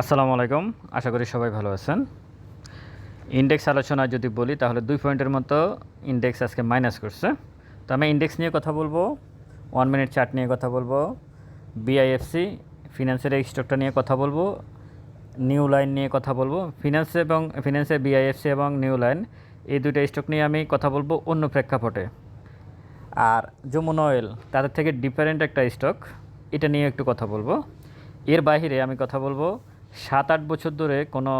আসসালামু আলাইকুম। আশা করি সবাই ভালো আছেন। ইন্ডেক্স আলোচনা যদি বলি, তাহলে দুই পয়েন্টের মতো ইন্ডেক্স আজকে মাইনাস করছে। তো আমি ইন্ডেক্স নিয়ে কথা বলব ওয়ান মিনিট চার্ট নিয়ে কথা বলব বিআইএফসি ফিনান্সের এই স্টকটা নিয়ে কথা বলব নিউ লাইন নিয়ে কথা বলব ফিনান্স এবং ফিনান্সের বিআইএফসি এবং নিউ লাইন এই দুইটা স্টক নিয়ে আমি কথা বলব অন্য প্রেক্ষাপটে। আর যমুনা অয়েল তাদের থেকে ডিফারেন্ট একটা স্টক এটা নিয়ে একটু কথা বলব। এর বাইরে আমি কথা বলব সাত আট বছর ধরে কোনো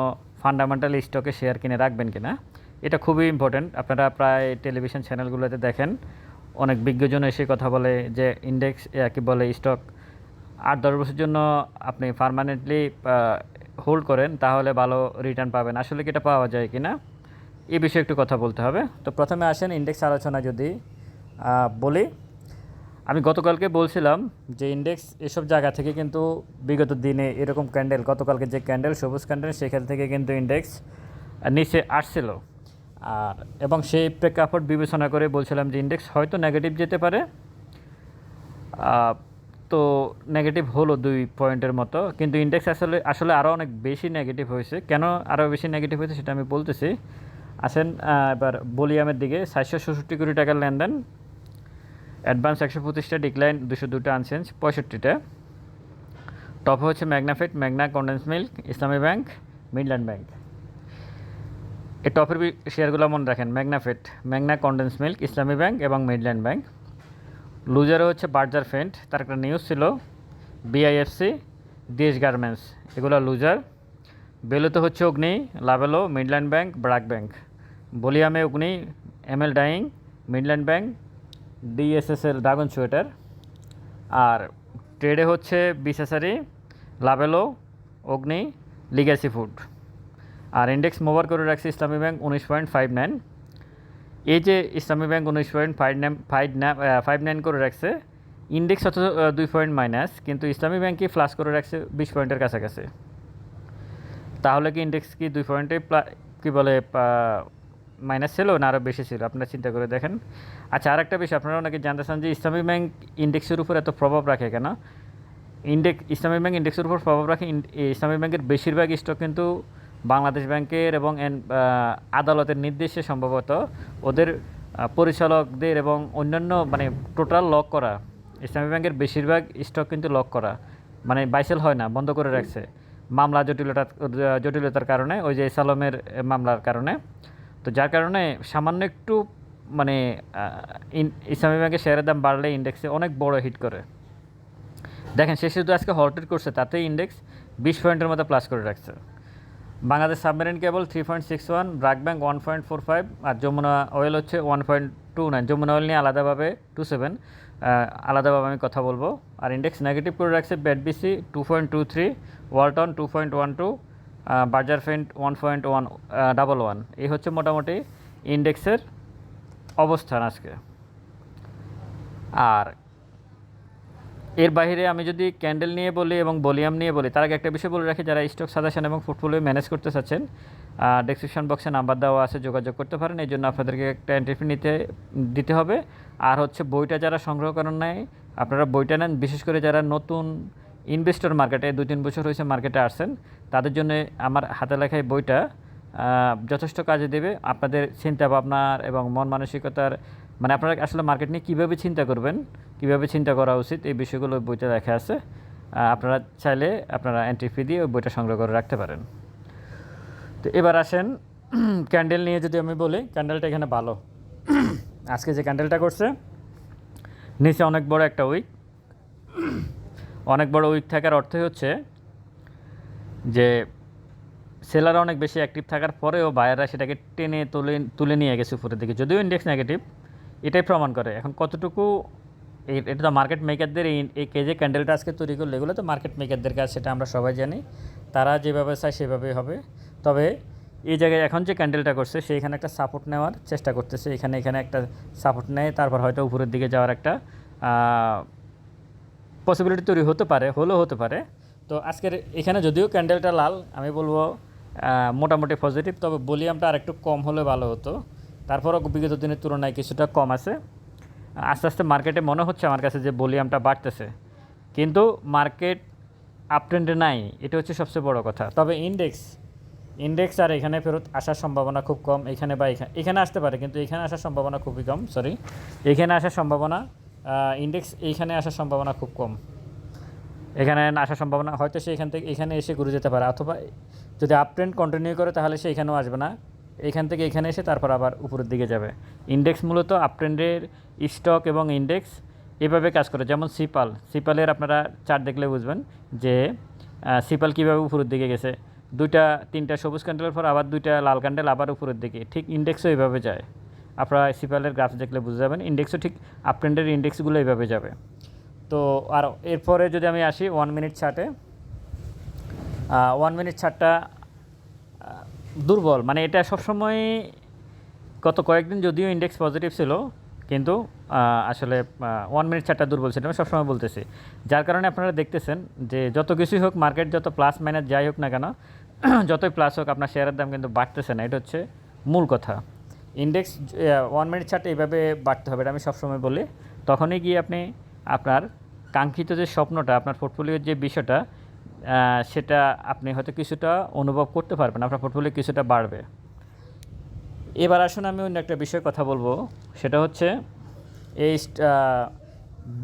ফান্ডামেন্টাল স্টকে শেয়ার কিনে রাখবেন কিনা, এটা খুবই ইম্পর্ট্যান্ট আপনারা প্রায় টেলিভিশন চ্যানেলগুলোতে দেখেন, অনেক বিজ্ঞজন এসে কথা বলে যে ইন্ডেক্স কি বলে স্টক আট দশ বছরের জন্য আপনি পারমানেন্টলি হোল্ড করেন, তাহলে ভালো রিটার্ন পাবেন। আসলে কি এটা পাওয়া যায় কি না এ বিষয়ে একটু কথা বলতে হবে। তো প্রথমে আসেন ইন্ডেক্স আলোচনা যদি বলি। আমি গতকালকে বলছিলাম যে ইন্ডেক্স এসব জায়গা থেকে কিন্তু বিগত দিনে এরকম ক্যান্ডেল গতকালকে যে ক্যান্ডেল সবুজ ক্যান্ডেল সেখান থেকে কিন্তু ইন্ডেক্স নিচে আসছিল। আর, এবং সেই প্রেক্ষাপট বিবেচনা করে বলছিলাম যে ইন্ডেক্স হয়তো নেগেটিভ যেতে পারে। তো নেগেটিভ হলো দুই পয়েন্টের মতো, কিন্তু ইন্ডেক্স আসলে আসলে আরও অনেক বেশি নেগেটিভ হয়েছে। কেন আরও বেশি নেগেটিভ হয়েছে সেটা আমি বলতেছি। আসেন এবার বলিয়ামের দিকে, সাতশো ষষট্টি কোটি টাকার লেনদেন অ্যাডভান্স একশো পঁচিশটা, ডিক্লাইন দুশো দুটো, আনচেঞ্জ পঁয়ষট্টিটা। টপ হচ্ছে Magnafit, Magna condense milk, Islami bank, Midland bank. এই টপের শেয়ারগুলো মনে রাখেন, Magnafit, Magna condense milk, Islami bank এবং মিডল্যান্ড ব্যাংক। লুজারে হচ্ছে বার্জার ফেন্ট, তার একটা নিউজ ছিল বিআইএফসি ডিএস গার্মেন্টস, এগুলো লুজার। বেলোতে হচ্ছে Agni, Lovello, Midland bank, BRAC bank. বলিয়ামে Agni ML dyeing, Midland bank DSSL dragon sweater আর ট্রেডে হচ্ছে বিসেসারি লাভেলো অগ্নি লিগ্যাসি ফুড আর ইন্ডেক্স মোবার করে রাখছে ইসলামী ব্যাংক উনিশ পয়েন্ট ফাইভ নাইন এই যে ইসলামী ব্যাংক উনিশ point five nine five five nine করে রাখছে ইন্ডেক্স অথচ দুই পয়েন্ট মাইনাস কিন্তু ইসলামী ব্যাংকই ফ্লাশ করে রাখছে বিশ পয়েন্টের কাছাকাছি। তাহলে কি ইন্ডেক্স কি দুই পয়েন্টে কী বলে মাইনাস ছিল না আরও বেশি ছিল? আপনারা চিন্তা করে দেখেন। আচ্ছা আর একটা বিষয়, আপনারা অনেকে জানতে চান যে ইসলামী ব্যাংক ইন্ডেক্সের উপর এত প্রভাব রাখে কেন? ইন্ডেক্স ইসলামী ব্যাংক ইন্ডেক্সের উপর প্রভাব রাখে, ইন- এই ইসলামী ব্যাংকের বেশিরভাগ স্টক কিন্তু বাংলাদেশ ব্যাংকের এবং আদালতের নির্দেশে সম্ভবত ওদের পরিচালকদের এবং অন্যান্য মানে টোটাল লক করা, ইসলামী ব্যাংকের বেশিরভাগ স্টক কিন্তু লক করা মানে বাইসেল হয় না, বন্ধ করে রাখছে। মামলা জটিলতা, জটিলতার কারণে, ওই যে সালমের মামলার কারণে। তো যার কারণে সামান্য একটু মানে ইসলামী ব্যাংকের শেয়ারের দাম বাড়লে ইন্ডেক্সে অনেক বড় হিট করে। দেখেন, সে শুধু আজকে হল্টেড করছে তাতে ইন্ডেক্স বিশ পয়েন্টের মতো প্লাস করে রাখছে। Bangladesh submarine cable three point six one BRAC bank one point four five আর যমুনা অয়েল হচ্ছে one point two nine Jamuna oil নিয়ে আলাদাভাবে টু সেভেন আলাদাভাবে আমি কথা বলব। আর ইন্ডেক্স নেগেটিভ করে রাখছে BC two point two three Walton two point one two Berger paint one point one double one এই হচ্ছে মোটামুটি ইন্ডেক্সের অবস্থান আজকে। আর এর বাইরে আমি যদি ক্যান্ডেল নিয়ে বলি এবং ভলিউম নিয়ে বলি, তার আগে একটা বিষয় বলে রাখি, যারা স্টক সাজেশন এবং পোর্টফোলিও ম্যানেজ করতে চাচ্ছেন ডেসক্রিপশন বক্সে নাম্বার দেওয়া আছে, যোগাযোগ করতে পারেন। এই জন্য আপনাদেরকে একটা এন্ট্রি নিতে, দিতে হবে। আর হচ্ছে বইটা যারা সংগ্রহ করেন নাই, আপনারা বইটা নেন। বিশেষ করে যারা নতুন ইনভেস্টর মার্কেটে দুই তিন বছর হয়েছে মার্কেটে আসছেন, তাদের জন্য আমার হাতে লেখা এই বইটা যথেষ্ট কাজে দেবে। আপনাদের চিন্তা ভাবনার এবং মন মানসিকতার মানে আপনারা আসলে মার্কেট নিয়ে কীভাবে চিন্তা করবেন, কীভাবে চিন্তা করা উচিত, এই বিষয়গুলো বইতে লেখা আছে। আপনারা চাইলে আপনারা এন্ট্রি ফি দিয়ে ওই বইটা সংগ্রহ করে রাখতে পারেন। তো এবার আসেন ক্যান্ডেল নিয়ে যদি আমি বলি ক্যান্ডেলটা এখানে ভালো। আজকে যে ক্যান্ডেলটা করছে, নিচে অনেক বড় একটা উইক অনেক বড় উইক থাকার অর্থই হচ্ছে যে সেলার অনেক বেশি অ্যাক্টিভ থাকার পরেও বায়াররা সেটাকে টেনে তুলে তুলে নিয়ে গেছে উপরের দিকে। যদিও ইন্ডেক্স নেগেটিভ এটাই প্রমাণ করে। এখন কতটুকু এটা তো মার্কেট মেকারদের এই এই কে যে ক্যান্ডেলটা আজকে তৈরি করল, এগুলো তো মার্কেট মেকারদের কাজ, সেটা আমরা সবাই জানি। তারা যেভাবে চায় সেভাবেই হবে। তবে এই জায়গায় এখন যে ক্যান্ডেলটা করছে, সেইখানে একটা সাপোর্ট নেওয়ার চেষ্টা করতেছে। এখানে এখানে একটা সাপোর্ট নেয়, তারপর হয়তো উপরের দিকে যাওয়ার একটা পসিবিলিটি তৈরি হতে পারে, হলেও হতে পারে। তো আজকের এখানে যদিও ক্যান্ডেলটা লাল, আমি বলব মোটামুটি পজিটিভ তবে ভলিউমটা আর একটু কম হলে ভালো হতো। তারপরও বিগত দিনের তুলনায় কিছুটা কম আছে। আস্তে আস্তে মার্কেটে মনে হচ্ছে আমার কাছে যে ভলিউমটা বাড়তেছে। কিন্তু মার্কেট আপ ট্রেন্ডে নাই, এটা হচ্ছে সবচেয়ে বড় কথা। তবে ইন্ডেক্স ইন্ডেক্স আর এখানে ফেরত আসার সম্ভাবনা খুব কম। এখানে বা এখানে এখানে আসতে পারে, কিন্তু এখানে আসার সম্ভাবনা খুবই কম সরি এখানে আসার সম্ভাবনা ইন্ডেক্স এইখানে আসার সম্ভাবনা খুব কম। এখানে আসার সম্ভাবনা, হয়তো সে এখান থেকে, এখানে এসে ঘুরে যেতে পারে, অথবা যদি আপ ট্রেন্ড কন্টিনিউ করে তাহলে সে এখানেও আসবে না। এখান থেকে এখানে এসে তারপর আবার উপরের দিকে যাবে। ইন্ডেক্স মূলত আপ ট্রেন্ডের স্টক এবং ইন্ডেক্স এভাবে কাজ করে, যেমন সিপাল সিপালের আপনারা চার্ট দেখলে বুঝবেন যে সিপাল কীভাবে উপরের দিকে গেছে। দুইটা, তিনটা সবুজ ক্যান্ডেলের পর আবার দুইটা লাল ক্যান্ডেল আবার উপরের দিকে। ঠিক ইন্ডেক্সও এইভাবে যায়। আপনারা সিপালের গ্রাফ দেখলে বুঝতে যাবেন। ইন্ডেক্সও ঠিক আপ ট্রেন্ডের ইন্ডেক্সগুলো এইভাবে যাবে। তো আর এরপরে যদি আমি আসি ওয়ান মিনিট ছাটে ওয়ান মিনিট ছাটটা দুর্বল। মানে এটা সবসময় গত কয়েকদিন যদিও ইন্ডেক্স পজিটিভ ছিল, কিন্তু আসলে ওয়ান মিনিট চারটা দুর্বল ছিল, আমি সবসময় বলতেছি। যার কারণে আপনারা দেখতেছেন যে যত কিছুই হোক মার্কেট যত প্লাস মাইনাস যাই হোক না কেন, যতই প্লাস হোক আপনার শেয়ারের দাম কিন্তু বাড়তেছে না। এটা হচ্ছে মূল কথা। ইন্ডেক্স ওয়ান মিনিট চার্ট এইভাবে বাড়তে হবে এটা আমি সবসময় বলি। তখনই গিয়ে আপনি আপনার কাঙ্ক্ষিত যে স্বপ্নটা, আপনার পোর্টফোলিওর যে বিষয়টা সেটা আপনি হয়তো কিছুটা অনুভব করতে পারবেন, আপনার পোর্টফোলিও কিছুটা বাড়বে। এবার আসুন আমি অন্য একটা বিষয়ে কথা বলব। সেটা হচ্ছে এই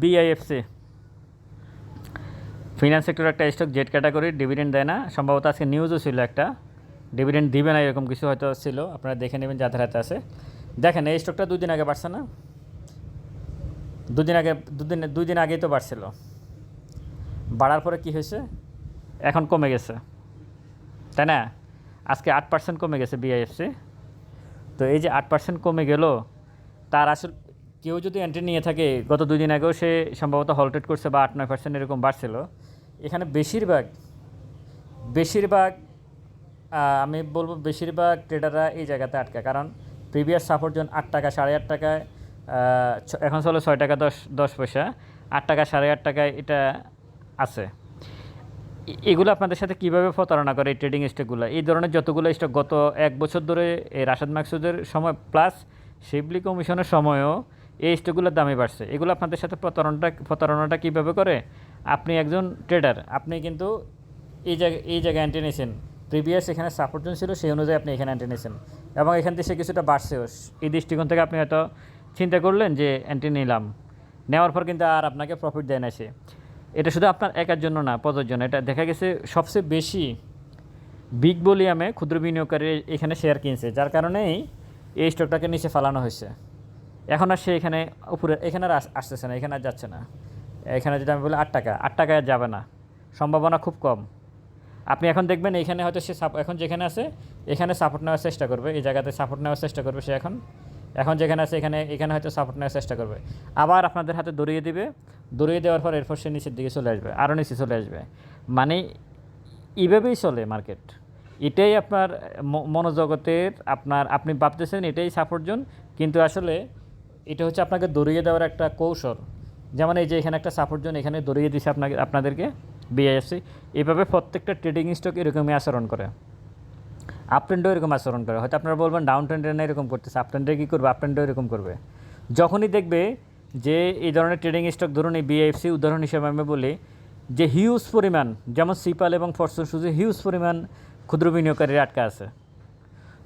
বিআইএফসি ফিনান্স সেক্টর একটা স্টক জেড ক্যাটাগরি ডিভিডেন্ড দেয় না। সম্ভবত আজকে নিউজও ছিল একটা। ডিভিডেন্ড দিবে না, এরকম কিছু হয়তো ছিল। আপনারা দেখে নেবেন যাদের হাতে আছে। দেখেন, এই স্টকটা দুদিন আগে বাড়ছে না? দুদিন আগে, দুদিন দুই দিন আগেই তো বাড়ছিল। বাড়ার পরে কি হয়েছে? এখন কমে গেছে। তাই না? আজকে আট পার্সেন্ট কমে গেছে বিআইএফসি তো এই যে আট পার্সেন্ট কমে গেল, তার আসল কেউ যদি এন্ট্রি নিয়ে থাকে, গত দুই দিন আগেও সে সম্ভবত হলটেড করছে বা আট, নয় পার্সেন্ট এরকম বাড়ছিল। এখানে বেশিরভাগ বেশিরভাগ আমি বলব বেশিরভাগ ট্রেডাররা এই জায়গাতে আটকা। কারণ প্রিভিয়াস সাপোর্ট জন আট টাকা, সাড়ে আট টাকায় এখন চলে ছয় টাকা দশ দশ পয়সা। আট টাকা, সাড়ে আট টাকায় এটা আছে। এগুলো আপনাদের সাথে কীভাবে প্রতারণা করে এই ট্রেডিং স্টকগুলো এই ধরনের যতগুলো স্টক গত এক বছর ধরে এই রাশাদ মাকসুদের সময় প্লাস শিবলি কমিশনের সময়ও এই স্টকগুলোর দামে বাড়ছে। এগুলো আপনাদের সাথে প্রতারণাটা প্রতারণাটা কীভাবে করে? আপনি একজন ট্রেডার আপনি কিন্তু এই জায়গায় এই জায়গায় অ্যান্টি নিয়েছেন। প্রিভিয়াস এখানে সাপোর্ট জোন ছিল, সেই অনুযায়ী আপনি এখানে অ্যান্টি নিয়েছেন। এবং এখান থেকে সে কিছুটা বাড়ছেও এই দৃষ্টিকোণ থেকে আপনি হয়তো চিন্তা করলেন যে অ্যান্টি নিলাম। নেওয়ার পর কিন্তু আর আপনাকে প্রফিট দেয় না সে। এটা শুধু আপনার একার জন্য না পদের জন্য। এটা দেখা গেছে সবচেয়ে বেশি বিগ বলিয়ামে ক্ষুদ্র বিনিয়োগকারী এখানে শেয়ার কিনছে, যার কারণেই এই স্টকটাকে নিচে ফালানো হয়েছে। এখন আর সে এখানে উপরে, এখানে আর আস- আসতেছে না, এখানে আর যাচ্ছে না। এখানে যদি আমি বলি আট টাকা, আট টাকায় যাবে না। সম্ভাবনা খুব কম। আপনি এখন দেখবেন এখানে হয়তো সে এখন যেখানে আছে, এখানে সাপোর্ট নেওয়ার চেষ্টা করবে। এই জায়গাতে সাপোর্ট নেওয়ার চেষ্টা করবে সে এখন। এখন যেখানে আছে, এখানে এখানে হয়তো সাপোর্ট নেওয়ার চেষ্টা করবে। আবার আপনাদের হাতে দড়িয়ে দিবে। দড়িয়ে দেওয়ার পর এরপর সে নিচের দিকে চলে আসবে আরও নিচে চলে আসবে। মানে এইভাবেই চলে মার্কেট। এটাই আপনার মনোজগতের আপনার আপনি ভাবতেছেন এটাই সাপোর্ট জোন কিন্তু আসলে এটা হচ্ছে আপনাকে দড়িয়ে দেওয়ার একটা কৌশল। যেমন এই যে এখানে একটা সাপোর্ট জোন এখানে দড়িয়ে দিছে আপনাকে আপনাদেরকে। বিআইএফসি, এইভাবে প্রত্যেকটা ট্রেডিং স্টক এরকমই আচরণ করে। আপ ট্রেন্ডও এরকম আচরণ করে। হয়তো আপনারা বলবেন ডাউন ট্রেন্ডে না এরকম করতেছে আপ ট্রেন্ডে কী করবে? আপ ট্রেন্ডও এরকম করবে। যখনই দেখবে যে এই ধরনের ট্রেডিং স্টক ধরুন এই বিআইএফসি উদাহরণ হিসেবে আমি বলি, যে হিউজ পরিমাণ, যেমন সিপাল এবং ফরচুন সুজে হিউজ পরিমাণ ক্ষুদ্র বিনিয়োগকারীরা আটকা আছে।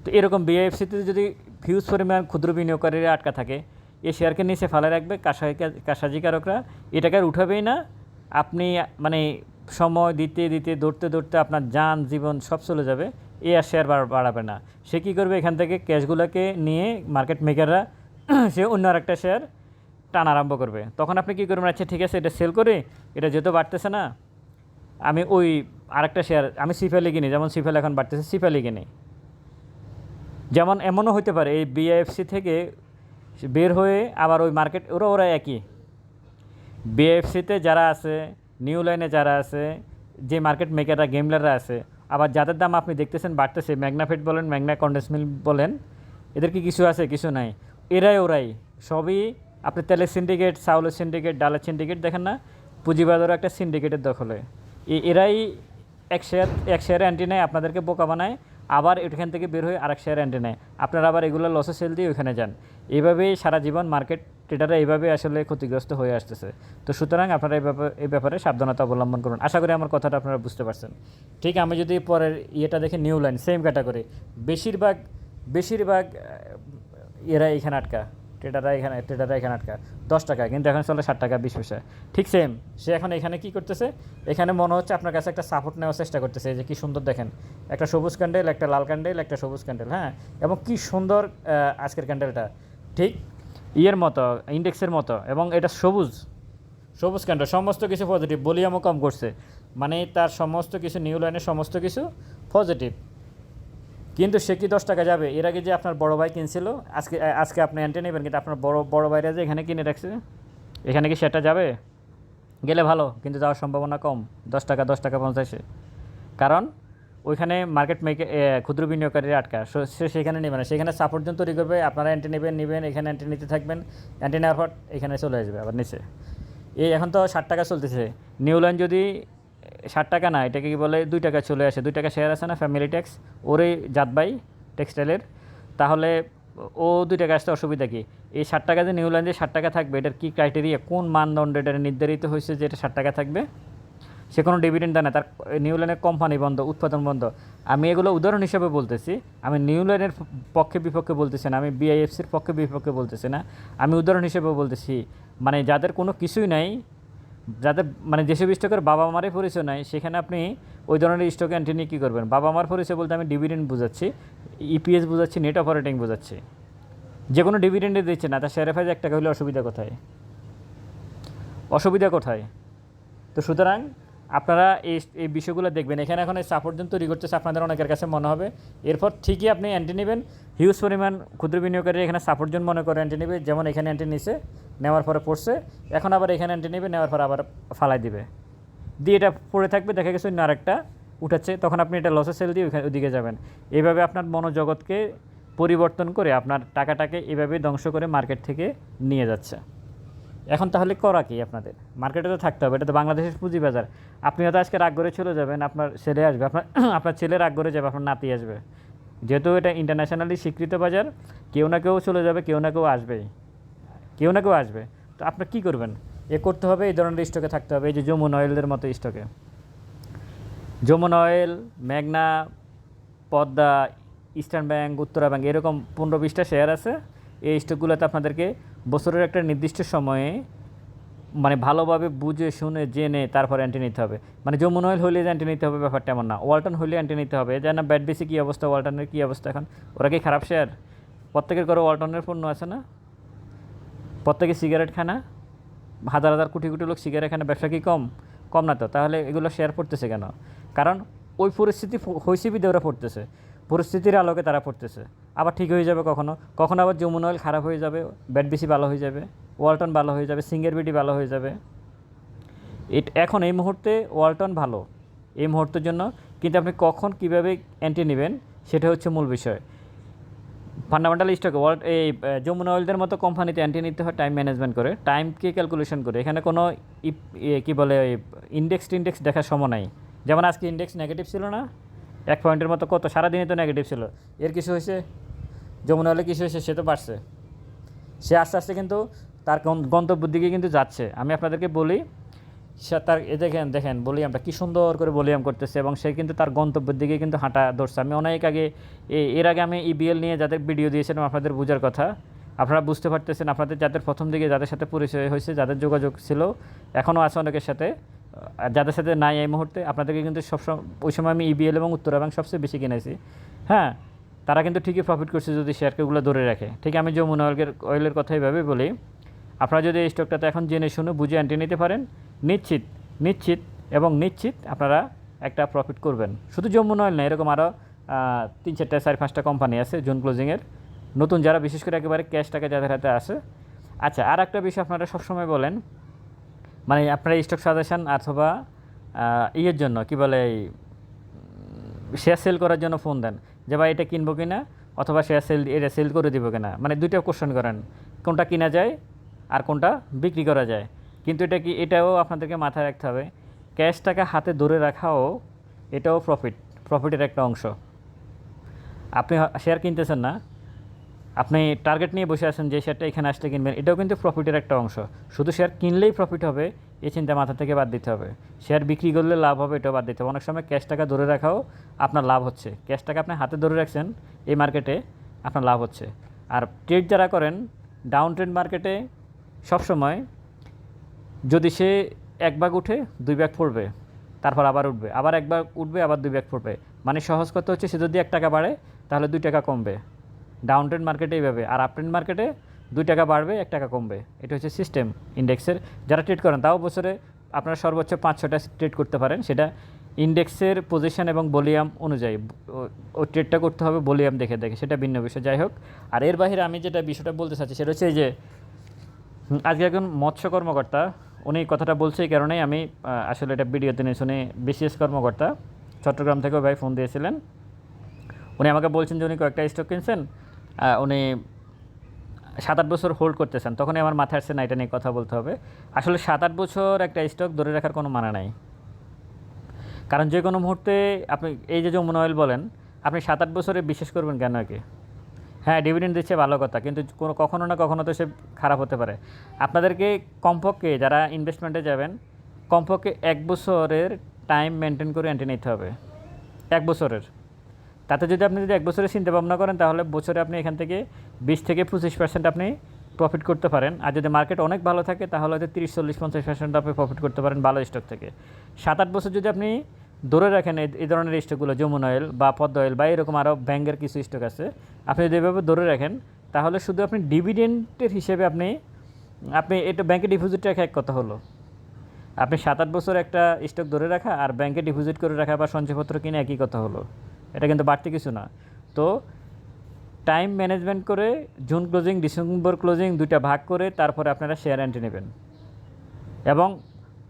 তো এরকম বিআইএফসিতে যদি হিউজ পরিমাণ ক্ষুদ্র বিনিয়োগকারীরা আটকা থাকে এই শেয়ারকে নিচে ফেলে রাখবে কাসাজিকারকরা এটাকে আর উঠাবেই না। আপনি মানে সময় দিতে দিতে দৌড়তে দৌড়তে আপনার যান, জীবন সব চলে যাবে। এ আর শেয়ার বাড়- বাড়াবে না। সে কী করবে এখান থেকে ক্যাশগুলোকে নিয়ে মার্কেট মেকাররা সে অন্য আরেকটা শেয়ার টান আরম্ভ করবে। তখন আপনি কী করবেন? আচ্ছা ঠিক আছে, এটা সেল করে, এটা যেহেতু বাড়তেছে না, আমি ওই আরেকটা শেয়ার আমি সিফেলে কিনি, যেমন সিফেল এখন বাড়তেছে সিফেলে কিনি। যেমন এমনও হতে পারে, এই বিআইএফসি থেকে বের হয়ে আবার ওই মার্কেট ওরা ওরা একই। বিএফসিতে যারা আছে নিউ লাইনে যারা আছে, যে মার্কেট মেকাররা গেমলাররা আছে, আবার যাদের দাম আপনি দেখতেছেন বাড়তেছে ম্যাগনাফিট বলেন, ম্যাগনা কন্ডেন্স মিল বলেন, এদের কি কিছু আছে, কিছু নাই? এরাই ওরাই। সবই আপনি তেলের সিন্ডিকেট চাউলের সিন্ডিকেট ডালের সিন্ডিকেট দেখেন না, পুঁজিবাজারও একটা সিন্ডিকেটের দখলে। এরাই এক শেয়ার এক শেয়ার অ্যান্টি নেয়, আপনাদেরকে বোকা বানায়, আবার এখান থেকে বের হয়ে আরেক শেয়ার অ্যান্টি নেয়। আপনারা আবার এগুলো লসে সেল দিয়ে ওইখানে যান। এইভাবেই সারা জীবন মার্কেট ট্রেডাররা এইভাবে আসলে ক্ষতিগ্রস্ত হয়ে আসতেছে। তো সুতরাং আপনারা এই ব্যাপারে এই ব্যাপারে সাবধানতা অবলম্বন করুন। আশা করি আমার কথাটা আপনারা বুঝতে পারছেন। ঠিক আমি যদি পরের ইয়েটা দেখি নিউ লাইন সেম ক্যাটাগরি বেশিরভাগ বেশিরভাগ এরা এখানে আটকা। ট্রেডাররা এখানে ট্রেডাররা এখানে আটকা। দশ টাকা, কিন্তু এখন চলে ষাট টাকা, বিশ পয়সা। ঠিক সেম সে এখন এখানে কি করতেছে? এখানে মনে হচ্ছে আপনার কাছে একটা সাপোর্ট নেওয়ার চেষ্টা করতেছে। যে কি সুন্দর দেখেন, একটা সবুজ ক্যান্ডেল একটা লাল ক্যান্ডেল একটা সবুজ ক্যান্ডেল হ্যাঁ? এবং কি সুন্দর আজকের ক্যান্ডেলটা ঠিক ইয়ের মতো, ইন্ডেক্সের মতো, এবং এটা সবুজ সবুজ ক্যান্ডেল সমস্ত কিছু পজিটিভ ভলিউমও কম করছে। মানে তার সমস্ত কিছু নিউ লাইনের সমস্ত কিছু পজিটিভ কিন্তু সে কি দশ টাকা যাবে? এর আগে যে আপনার বড় ভাই কিনছিল, আজকে আজকে আপনি অ্যান্টে নেবেন, কিন্তু আপনার বড় বড় ভাইরা যে এখানে কিনে রাখছে, এখানে কি সেটা যাবে? গেলে ভালো, কিন্তু যাওয়ার সম্ভাবনা কম, দশ টাকা দশ টাকা পঞ্চাশে। কারণ ওইখানে মার্কেট মেকে ক্ষুদ্র বিনিয়োগকারীরা আটকা। সো- সেখানে নেবে না। সেখানে সাপোর্ট জন তৈরি করবে আপনারা অ্যান্টি নেবেন নেবেন, এখানে অ্যান্টি নিতে থাকবেন অ্যান্টি নেওয়ার পর এখানে চলে আসবে আবার নিচে। এই এখন তো ষাট টাকা চলতেছে। নিউ লাইন যদি ষাট টাকা না, এটাকে কি বলে, দুই টাকা চলে আসে। দুই টাকা শেয়ার আছে না ফ্যামিলি ট্যাক্স ওরে জাতবাই টেক্সটাইলের তাহলে ও দুই টাকা আসতে অসুবিধা কি? এই ষাট টাকা যে নিউ লাইন যে ষাট টাকা থাকবে, এটার কী ক্রাইটেরিয়া কোন মানদণ্ডে এটা নির্ধারিত হয়েছে যে এটা ষাট টাকা থাকবে? সে কোনো ডিভিডেন্ড দেয় না, তার নিউ লাইনের কোম্পানি বন্ধ, উৎপাদন বন্ধ। আমি এগুলো উদাহরণ হিসেবে বলতেছি। আমি নিউ লাইনের পক্ষে বিপক্ষে বলতেছি না, আমি বিআইএফসির পক্ষে বিপক্ষে বলতেছি না। আমি উদাহরণ হিসেবে বলতেছি মানে যাদের কোনো কিছুই নাই, যাদের মানে যেসব স্টকের বাবা মারের পরিচয় নাই, সেখানে আপনি ওই ধরনের স্টকে অ্যান্টি নিয়ে কী করবেন? বাবা মার পরিচয় বলতে আমি ডিভিডেন্ড বোঝাচ্ছি ইপিএস বোঝাচ্ছি নেট অপারেটিং বোঝাচ্ছি। যে কোনো ডিভিডেন্ডে দিচ্ছে না, তার শেয়ার প্রাইস এক টাকা হলে অসুবিধা কোথায়? অসুবিধা কোথায়? তো সুতরাং আপনারা এই এই বিষয়গুলো দেখবেন। এখানে এখন এই সাপোর্ট জন তৈরি করতেছে আপনাদের অনেকের কাছে মনে হবে। এরপর ঠিকই আপনি অ্যান্টি নেবেন। হিউজ পরিমাণ ক্ষুদ্র বিনিয়োগকারী এখানে সাপোর্ট মনে করে অ্যান্টি নেবে। যেমন এখানে অ্যান্টি নিছে, নেওয়ার পরে পড়ছে। এখন আবার এখানে অ্যান্টি নেবে, নেওয়ার পর আবার ফালাই দিবে। দিয়ে এটা পড়ে থাকবে, দেখা গেছে অন্য আরেকটা উঠাচ্ছে। তখন আপনি এটা লসে সেল দিয়ে ওইখানে ওদিকে যাবেন। এইভাবে আপনার মনোজগৎকে পরিবর্তন করে আপনার টাকাটাকে এভাবে ধ্বংস করে মার্কেট থেকে নিয়ে যাচ্ছে। এখন তাহলে করা কি আপনাদের? মার্কেটে তো থাকতে হবে, এটা তো বাংলাদেশের পুঁজি বাজার আপনি হয়তো আজকে রাগ করে চলে যাবেন, আপনার ছেলে আসবে, আপনার আপনার ছেলে রাগ করে যাবে, আপনার নাতি আসবে। যেহেতু এটা ইন্টারন্যাশনালি স্বীকৃত বাজার, কেউ না কেউ চলে যাবে, কেউ না কেউ আসবেই। কেউ না কেউ আসবে। তো আপনার কী করবেন? এ করতে হবে, এই ধরনের স্টকে থাকতে হবে, এই যে যমুন অয়েলদের মতো স্টকে যমুন অয়েল মেঘনা, Padma Eastern bank Uttara bank এরকম পনেরো বিশটা শেয়ার আছে। এই স্টকগুলোতে আপনাদেরকে বছরের একটা নির্দিষ্ট সময়ে মানে ভালোভাবে বুঝে, শুনে, জেনে তারপর অ্যান্টি নিতে হবে। মানে যমুন অয়েল হলে যে অ্যান্টি নিতে হবে ব্যাপারটা এমন না। ওয়ালটন হলে অ্যান্টি নিতে হবে। যেন ব্যাট বেসি কী অবস্থা ওয়ালটনের কী অবস্থা এখন। ওরা কি খারাপ শেয়ার প্রত্যেকের করে ওয়ালটনের পণ্য আছে না? প্রত্যেকে সিগারেট খায় না? হাজার হাজার, কোটি কোটি লোক সিগারেট খায় না? ব্যবসা কি কম? কম না তো। তাহলে এগুলো শেয়ার পড়তেছে কেন? কারণ ওই পরিস্থিতি হয়েছে বিদে ওরা পড়তেছে। পরিস্থিতির আলোকে তারা পড়তেছে। আবার ঠিক হয়ে যাবে কখনো। কখনো আবার যমুন অয়েল খারাপ হয়ে যাবে ব্যাট বেশি ভালো হয়ে যাবে, ওয়ালটন ভালো হয়ে যাবে, সিঙ্গের বিডি ভালো হয়ে যাবে। এখন এই মুহূর্তে ওয়ালটন ভালো, এই মুহূর্তের জন্য। কিন্তু আপনি কখন কীভাবে অ্যান্টি নেবেন, সেটা হচ্ছে মূল বিষয়। ফান্ডামেন্টাল স্টক ওয়ার্ল্ড এই যমুনা অয়েলদের মতো কোম্পানিতে অ্যান্টি নিতে হয় টাইম ম্যানেজমেন্ট করে। টাইমকে ক্যালকুলেশন করে। এখানে কোনো কী বলে ইন্ডেক্স টিন্ডেক্স দেখার সময় নাই। যেমন আজকে ইন্ডেক্স নেগেটিভ ছিল না এক পয়েন্টের মতো কত? সারাদিনে তো নেগেটিভ ছিল। এর কিছু হয়েছে? যমুনা হলে কিছু হয়েছে? সে তো বাড়ছে সে আস্তে আস্তে কিন্তু তার গন- গন্তব্যের দিকে কিন্তু যাচ্ছে। আমি আপনাদেরকে বলি, সে তার এ দেখেন দেখেন, বলি আমরা, কী সুন্দর করে ভলিউম করতেছে এবং সে কিন্তু তার গন্তব্যের দিকে কিন্তু হাঁটা ধরছে। আমি অনেক আগে এর আগে আমি ইবিএল নিয়ে যাদের ভিডিও দিয়েছিলাম আপনাদের বোঝার কথা আপনারা বুঝতে পারতেছেন, আপনাদের যাদের প্রথম দিকে যাদের সাথে পরিচয় হয়েছে, যাদের যোগাযোগ ছিল এখনও আছে অনেকের সাথে। যাদের সাথে নাই এই মুহূর্তে, আপনাদেরকে কিন্তু সবসময়, ওই সময় আমি ইবিএল এবং উত্তরা ব্যাংক সবচেয়ে বেশি কিনেছি। হ্যাঁ তারা কিন্তু ঠিকই প্রফিট করছে যদি শেয়ারকেগুলো ধরে রাখে। ঠিক আমি যমুনা অয়েলের অয়েলের কথা এইভাবে বলি। আপনারা যদি এই স্টকটাতে এখন জেনে শুনে বুঝে অ্যান্টি নিতে পারেন, নিশ্চিত নিশ্চিত এবং নিশ্চিত আপনারা একটা প্রফিট করবেন। শুধু যমুনা অয়েল না, এরকম আরও তিন চারটা, চার পাঁচটা কোম্পানি আছে জুন ক্লোজিংয়ের নতুন যারা বিশেষ করে একেবারে ক্যাশ টাকা যাদের হাতে আসে আচ্ছা আর একটা বিষয় আপনারা সবসময় বলেন মানে আপনারা স্টক সাজেশন অথবা ইয়ের জন্য কি বলে শেয়ার সেল করার জন্য ফোন দেন যে ভাই এটা কিনবো কিনা অথবা শেয়ার সেল এটা সেল করে দিব কিনা। মানে দুইটা কোশ্চেন করেন, কোনটা কিনা যায় আর কোনটা বিক্রি করা যায়। কিন্তু এটা কি, এটাও আপনাদেরকে মাথায় রাখতে হবে ক্যাশ টাকা হাতে ধরে রাখাও এটাও প্রফিট প্রফিটের একটা অংশ। আপনি শেয়ার কিনতেছেন না আপনি টার্গেট নিয়ে বসে আছেন যে শেয়ারটা এখানে আসলে কিনবেন, এটাও কিন্তু প্রফিটের একটা অংশ। শুধু শেয়ার কিনলেই প্রফিট হবে, এই চিন্তা মাথা থেকে বাদ দিতে হবে। শেয়ার বিক্রি করলে লাভ হবে, এটাও বাদ দিতে হবে। অনেক সময় ক্যাশ টাকা ধরে রাখাও আপনার লাভ হচ্ছে। ক্যাশ টাকা আপনি হাতে ধরে রাখছেন এই মার্কেটে আপনার লাভ হচ্ছে। আর ট্রেড যারা করেন ডাউন ট্রেড মার্কেটে সবসময় যদি সে এক ভাগ উঠে, দুই ভাগ পড়বে, তারপর আবার উঠবে। আবার একবার উঠবে, আবার দুই ভাগ পড়বে। মানে সহজ কথা হচ্ছে, সে যদি এক টাকা বাড়ে, তাহলে দুই টাকা কমবে। ডাউন ট্রেন্ড মার্কেটে এইভাবে, আর আপ ট্রেন্ড মার্কেটে দুই টাকা বাড়বে, এক টাকা কমবে। এটা হচ্ছে সিস্টেম ইন্ডেক্সের। যারা ট্রেড করেন, তাও বছরে আপনারা সর্বোচ্চ পাঁচ ছটা ট্রেড করতে পারেন। সেটা ইন্ডেক্সের পজিশন এবং ভলিউম অনুযায়ী। ও- ট্রেডটা করতে হবে ভলিউম দেখে দেখে, সেটা ভিন্ন বিষয়। যাই হোক, আর এর বাইরে আমি যেটা বিষয়টা বলতে চাচ্ছি, সেটা হচ্ছে যে আজকে একজন মৎস্য কর্মকর্তা, উনি কথাটা বলছে এই কারণেই আমি আসলে এটা ভিডিওতে নিয়ে শুনে বিসিএস কর্মকর্তা চট্টগ্রাম থেকেও ভাই ফোন দিয়েছিলেন। উনি আমাকে বলছেন যে, উনি কয়েকটা স্টক কিনছেন? উনি সাত আট বছর হোল্ড করতেছেন। তখনই আমার মাথায় আসছে না, এটা নিয়ে কথা বলতে হবে। আসলে সাত আট বছর একটা স্টক ধরে রাখার কোনো মানা নাই। কারণ যে কোনো মুহূর্তে আপনি, এই যে যমুনা অয়েল বলেন, আপনি সাত আট বছরে বিশ্বাস করবেন কেন একে? হ্যাঁ ডিভিডেন্ড দিচ্ছে ভালো কথা, কিন্তু কোনো, কখনো না কখনো তো সে খারাপ হতে পারে। আপনাদেরকে কমপক্ষে যারা ইনভেস্টমেন্টে যাবেন, কমপক্ষে এক বছরের টাইম মেনটেন করে এন্ট্রি নিতে হবে। এক বছরের। তাতে যদি আপনি যদি এক বছরে চিন্তা ভাবনা করেন, তাহলে বছরে আপনি এখান থেকে বিশ থেকে পঁচিশ পার্সেন্ট আপনি প্রফিট করতে পারেন। আর যদি মার্কেট অনেক ভালো থাকে, তাহলে হয়তো তিরিশ, চল্লিশ, পঞ্চাশ পার্সেন্ট আপনি প্রফিট করতে পারেন ভালো স্টক থেকে। সাত, আট বছর যদি আপনি ধরে রাখেন এই- ধরনের স্টকগুলো যমুন অয়েল বা পদ্ম অয়েল বা এরকম আরও ব্যাঙ্কের কিছু স্টক আছে, আপনি যদি এভাবে ধরে রাখেন, তাহলে শুধু আপনি ডিভিডেন্টের হিসেবে আপনি আপনি এটা ব্যাঙ্কে ডিপোজিট রাখা এক কথা হলো। আপনি সাত, আট বছর একটা স্টক ধরে রাখা আর ব্যাংকে ডিপোজিট করে রাখা বা সঞ্চয়পত্র কিনে একই কথা হলো। এটা কিন্তু বাড়তি কিছু না। তো টাইম ম্যানেজমেন্ট করে জুন ক্লোজিং ডিসেম্বর ক্লোজিং দুইটা ভাগ করে তারপরে আপনারা শেয়ার এন্ট্রি নেবেন। এবং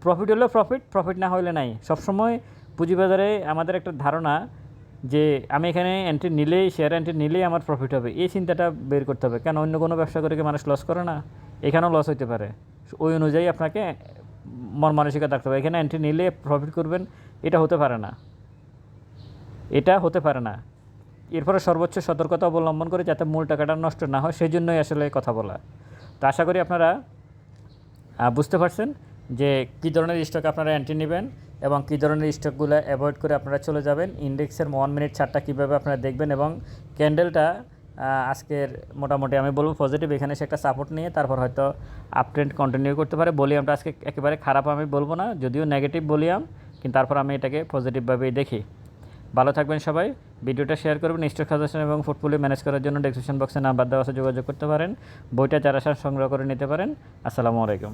প্রফিট হলেও প্রফিট প্রফিট না হলে নাই। সবসময় পুঁজিবাজারে আমাদের একটা ধারণা যে আমি এখানে এন্ট্রি নিলেই শেয়ার এন্ট্রি নিলেই আমার প্রফিট হবে। এই চিন্তাটা বের করতে হবে। কেন অন্য কোনো ব্যবসা করে কি মানুষ লস করে না? এখানেও লস হইতে পারে। ওই অনুযায়ী আপনাকে মন মানসিকতা রাখতে হবে। এখানে এন্ট্রি নিলে প্রফিট করবেন, এটা হতে পারে না। এটা হতে পারে না। এরপরে সর্বোচ্চ সতর্কতা অবলম্বন করে যাতে মূল টাকাটা নষ্ট না হয় সেই জন্যই আসলে কথা বলা। তো আশা করি আপনারা বুঝতে পারছেন যে কী ধরনের স্টক আপনারা এন্ট্রি নেবেন এবং কী ধরনের স্টকগুলো অ্যাভয়েড করে আপনারা চলে যাবেন। ইন্ডেক্সের ওয়ান মিনিট ছাড়টা কীভাবে আপনারা দেখবেন এবং ক্যান্ডেলটা আজকের মোটামুটি আমি বলব পজিটিভ এখানে সে একটা সাপোর্ট নিয়ে তারপর হয়তো আপ ট্রেন্ড কন্টিনিউ করতে পারে। ভলিউমটা আজকে একেবারে খারাপ আমি বলব না, যদিও নেগেটিভ ভলিউম কিন্তু তারপর আমি এটাকে পজিটিভভাবেই দেখি। ভালো থাকবেন সবাই। ভিডিওটা শেয়ার করবেন, স্টক সাজেশন এবং পোর্টফোলিও ম্যানেজ করার জন্য ডেসক্রিপশন বক্সে নাম্বার দেওয়া আছে, যোগাযোগ করতে পারেন। বইটা যারা সংগ্রহ করে নিতে পারেন। আসসালামু আলাইকুম।